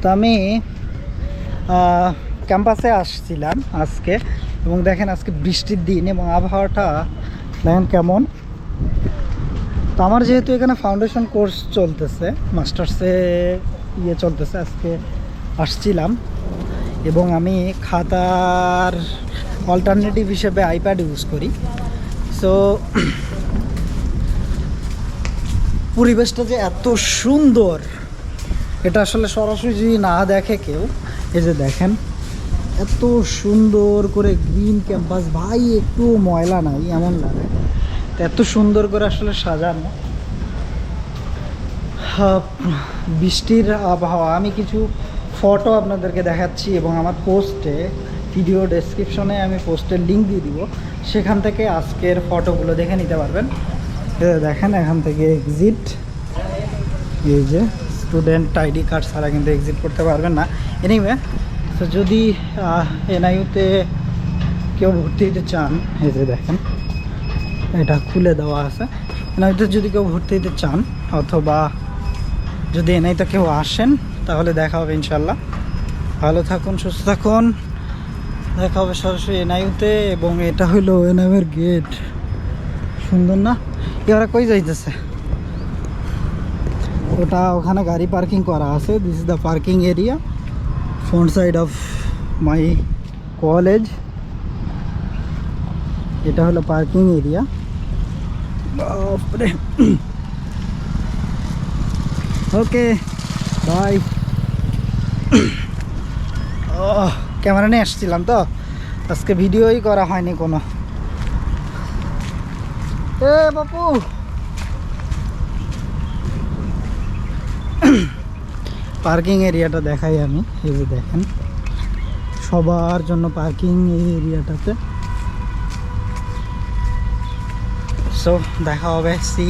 তো আমি ক্যাম্পাসে আসছিলাম আজকে। এবং দেখেন আজকে বৃষ্টির দিন এবং আবহাওয়াটা দেখেন কেমন। তো আমার যেহেতু এখানে ফাউন্ডেশন কোর্স চলতেছে মাস্টার্সে ইয়ে চলতেছে, আজকে আসছিলাম। এবং আমি খাতার অল্টারনেটিভ হিসেবে আইপ্যাড ইউজ করি। সো পরিবেশটা যে এত সুন্দর এটা আসলে সরাসরি যদি না দেখে কেউ, এই যে দেখেন, এত সুন্দর করে গ্রিন ক্যাম্পাস, ভাই একটু ময়লা নাই, এমন লাগে এত সুন্দর করে আসলে সাজানো। বৃষ্টির আবহাওয়া। আমি কিছু ফটো আপনাদেরকে দেখাচ্ছি এবং আমার পোস্টে ভিডিও ডেসক্রিপশনে আমি পোস্টের লিঙ্ক দিয়ে দিব। সেখান থেকে আজকের ফটোগুলো দেখে নিতে পারবেন। দেখেন, এখান থেকে এক্সিট এই যে স্টুডেন্ট আইডি কার্ড ছাড়া কিন্তু এক্সিট করতে পারবেন না। এনিওয়ে তো যদি এনআইউতে কেউ ভর্তি হতে চান, এই যে দেখেন, এটা খুলে দেওয়া আছে। এনআইতে যদি কেউ ভর্তি হতে চান, অথবা যদি এনআইতে কেউ আসেন, তাহলে দেখা হবে ইনশাল্লাহ ভালো থাকুন, সুস্থ থাকুন। দেখা হবে সরাসরি এনআইউতে এবং এটা হলো এনআইউয়ের গেট। সুন্দর না? এরা কই যাইতেছে? ওটা ওখানে গাড়ি পার্কিং করা আছে this is the parking area front side of my college এটা হলো পার্কিং এরিয়া বাপরে ওকে বাই ও ক্যামেরা নিয়ে আসছিলাম তো আজকে ভিডিওই করা হয়নি কোনো এ বাপু পার্কিং এরিয়াটা দেখাই আমি, এই যে দেখেন। সবার জন্য পার্কিং এই এরিয়াটাতে। সো দেখা হবে সি